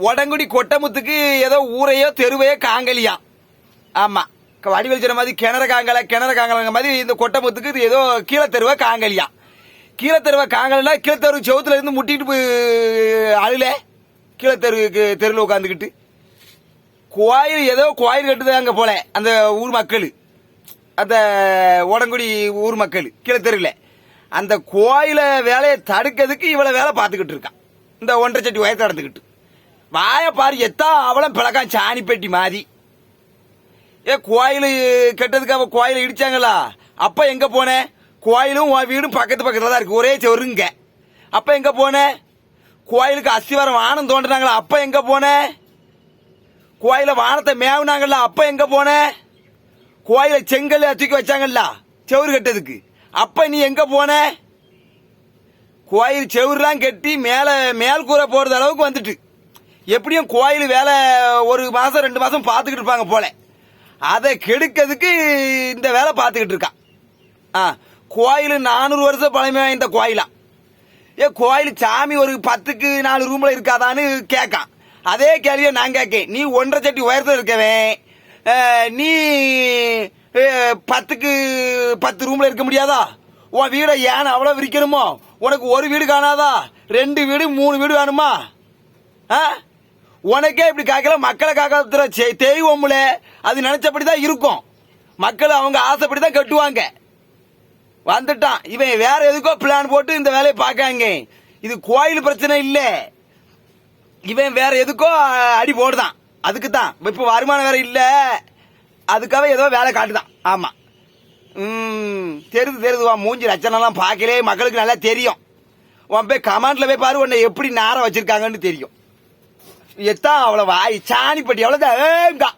உடங்குடி கொட்டமுத்துக்கு ஏதோ ஊரையோ தெருவையோ காங்கலியா. ஆமா. க- வடிவேல் சொன்ன மாதிரி கிணறு காங்கல கிணறு காங்கலங்க மாதிரி இந்த கொட்டமுத்துக்கு இது ஏதோ கீழே தெருவை காங்கலியா. கீழே தெருவை காங்கலன்னா கீழே தெரு செவத்துல இருந்து முட்டிட்டு போய் அழுல. கீழே தெருவுக்கு தெருவில் உட்காந்துக்கிட்டு கோயில் ஏதோ கோயில் கட்டுது அங்கே போல அந்த ஊர் மக்கள். அந்த உடங்குடி ஊர் மக்கள் கீழே தெருவில். அந்த கோயில வேலையை தடுக்கிறதுக்கு இவ்வளோ வேலை பார்த்துக்கிட்டு இருக்கான் இந்த ஒன்றரை சட்டி உயரத்தை நடந்துக்கிட்டு வாய பாரு எத்தா அவளும் பிளக்கான் சாணி பெட்டி மாதிரி. ஏ கோயில் கெட்டதுக்கு அவ கோயில் இடிச்சாங்களா? அப்ப எங்க போனேன் கோயிலும் உன் வீடும் பக்கத்து பக்கத்துல தான் இருக்கு ஒரே செருங்க. அப்ப எங்க போனேன் கோயிலுக்கு அஸ்திவாரம் வானம் தோண்டினாங்களா? அப்ப எங்க போனேன் கோயில வானத்தை மேவுனாங்கல்ல அப்ப எங்க போனேன் கோயில செங்கல் தூக்கி வச்சாங்கல்ல செவுறு கட்டதுக்கு. அப்ப நீ எங்க போன? கோயில் செவுறுலாம் கட்டி மேல மேல் கூரை போடுற அளவுக்கு வந்துட்டு. எப்படியும் கோயில் வேலை ஒரு மாசம் ரெண்டு மாசம் பார்த்துக்கிட்டு இருப்பாங்க போல. அதை கெடுக்கிறதுக்கு இந்த வேலை பார்த்துக்கிட்டு இருக்கான் ஆ கோயில் நானூறு வருஷம் பழமை வாய்ந்த கோயிலா. ஏ கோயில் சாமி ஒரு பத்துக்கு நாலு ரூம்ல இருக்காதான்னு கேட்கான் அதே கேள்வியை நான் கேட்கேன். நீ ஒன்றரை சட்டி உயரத்தில் இருக்கவன். நீ பத்துக்கு பத்து ரூம்ல இருக்க முடியாதா? உன் வீடை ஏன் அவ்வளோ விரிக்கணுமோ? உனக்கு ஒரு வீடு காணாதா? ரெண்டு வீடு மூணு வீடு வேணுமா? ஆ? உனக்கே இப்படி காக்கல மக்களை காக்கிற தெய்வம்ல. அது நினைச்சபடி தான் இருக்கும். மக்கள் அவங்க ஆசைப்படி தான் கட்டுவாங்க. வந்துட்டான். இவன் வேற எதுக்கோ பிளான் போட்டு இந்த வேலையை பார்க்காங்க. இது கோயில் பிரச்சனை இல்ல. இவன் வேற எதுக்கோ அடி போடுதான். அதுக்கு தான் இப்ப வருமானம் வேற இல்ல. அதுக்காக ஏதோ வேலை காட்டுதான். ஆமா. ம் தெரியுது தெரியுது மூஞ்சி ரச்சனைலாம் பார்க்கலே. மக்களுக்கு நல்லா தெரியும். உன் போய் கமாண்ட்ல போய் பாரு. உன்னை எப்படி நேரம் வச்சிருக்காங்கன்னு தெரியும். எத்தான் அவ்வளவு வாய் சாணிப்பட்டி அவ்வளவுதான் ஏங்கா